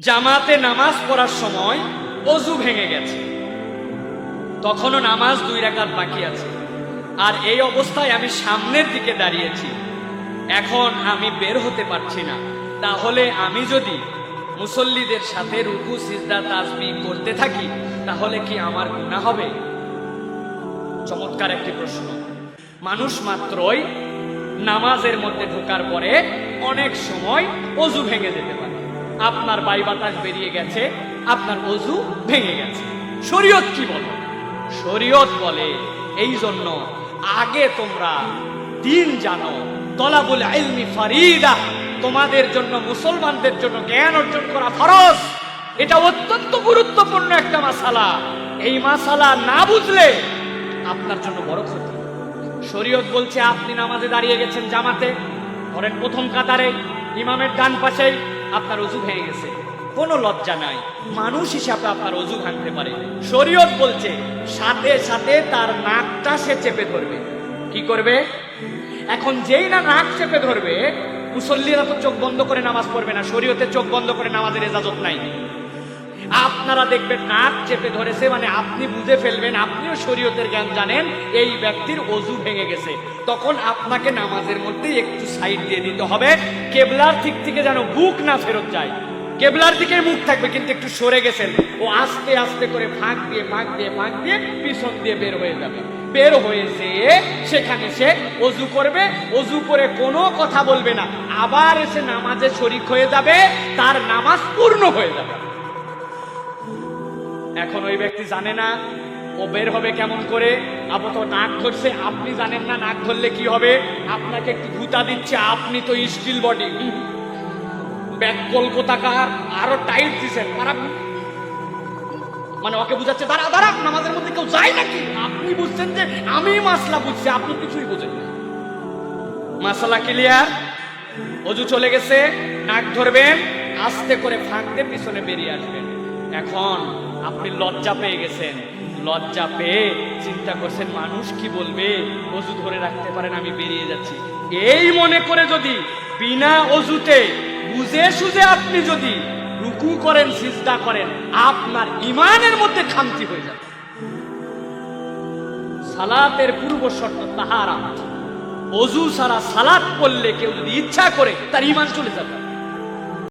জামাতে নামাজ পড়ার সময় অজু ভেঙে গেছে। তখনও নামাজ দুই রাকাত বাকি আছে। আর এই অবস্থায় আমি সামনের দিকে দাঁড়িয়েছি। এখন আমি বের হতে পারছি না। তাহলে আমি যদি মুসল্লিদের সাথে রুকু, সিজদা তাজবি করতে থাকি, তাহলে কি আমার গুনাহ হবে? চমৎকার একটি প্রশ্ন। মানুষ মাত্রই নামাজের মধ্যে ঢোকার পরে অনেক সময় অজু ভেঙে যেতে পারে। আপনার বাই বাতাস বেরিয়ে গেছে, আপনার অজু ভেঙে গেছে। শরীয়ত কি বলে? শরীয়ত বলে, এই জন্য আগে তোমরা দিন জানো, তলাবুল ইলমি ফারিদা, তোমাদের জন্য, মুসলমানদের জন্য জ্ঞান অর্জন করা ফরজ। এটা অত্যন্ত গুরুত্বপূর্ণ একটা মাসালা। এই মাসালা না বুঝলে আপনার জন্য বড় ক্ষতি। শরীয়ত বলছে, আপনি নামাজে দাঁড়িয়ে গেছেন জামাতে, ধরেন প্রথম কাতারে, ইমামের ডান পাশেই আপনার অজু ভেঙে গেছে। কোনো লজ্জা নাই। মানুষ হিসাবে আপনার অজু ভাঙতে পারে। শরীয়ত বলছে, সাথে সাথে তার নাকটা সে চেপে ধরবে। কি করবে? এখন যেই না নাক চেপে ধরবে, মুসল্লিরা তো চোখ বন্ধ করে নামাজ পড়বে না। শরীয়তে চোখ বন্ধ করে নামাজের এজাজত নাই। আপনারা দেখবেন নাক চেপে ধরেছে মানে আপনি বুঝে ফেলবেন, আপনিও শরীয়তের জ্ঞান জানেন, এই ব্যক্তির অজু ভেঙে গেছে। তখন আপনাকে নামাজের মধ্যে একটু সাইড দিয়ে দিতে হবে। কেবলার দিক থেকে যেন বুক না ফেরত যায়। কেবলার দিকে মুখ থাকবে, কিন্তু একটু সরে গেছেন। ও আস্তে আস্তে করে ফাঁক দিয়ে ফাঁক দিয়ে ফাঁক দিয়ে পিছন দিয়ে বের হয়ে যাবে। বের হয়ে যেয়ে সেখানে সে অজু করবে, অজু করে কোনো কথা বলবে না। আবার এসে নামাজে শরিক হয়ে যাবে, তার নামাজ পূর্ণ হয়ে যাবে। এখন ওই ব্যক্তি জানে না, ও বের হবে কেমন করে? আপাতত নাক ধরছে, আপনি জানেন না নাক ধরলে কি হবে? আপনাকে একটু গুতা দিচ্ছে, আপনি তো স্টিল বডি ব্যাক কলকাতাকার, আরও টাইট দিছেন। তারা মানে ওকে বুঝাচ্ছে, দাঁড়া দাঁড়া, নামাজের মধ্যে কেউ যায় নাকি? আপনি বুঝছেন যে আমি মাসলা বুঝছি, আপনি কিছুই বুঝেন না। মাসালা ক্লিয়ার অজু চলে গেছে, নাক ধরবেন, আস্তে করে ফাঁক দিয়ে পিছনে বেরিয়ে আসবেন। এখন আপনি লজ্জা পেয়ে গেছেন। লজ্জা পেয়ে চিন্তা করছেন, মানুষ কি বলবে? অজু ধরে রাখতে পারেন, আমি বেরিয়ে যাচ্ছি। এই মনে করে যদি বিনা অজুতে বুঝে সুঝে আপনি যদি রুকু করেন, সিজদা করেন, আপনার ইমানের মধ্যে খামতি হয়ে যাবে। সালাতের পূর্ব শর্ত তাহারা অজু সারা সালাত করলে কেউ যদি ইচ্ছা করে, তার ইমান চলে যাবে।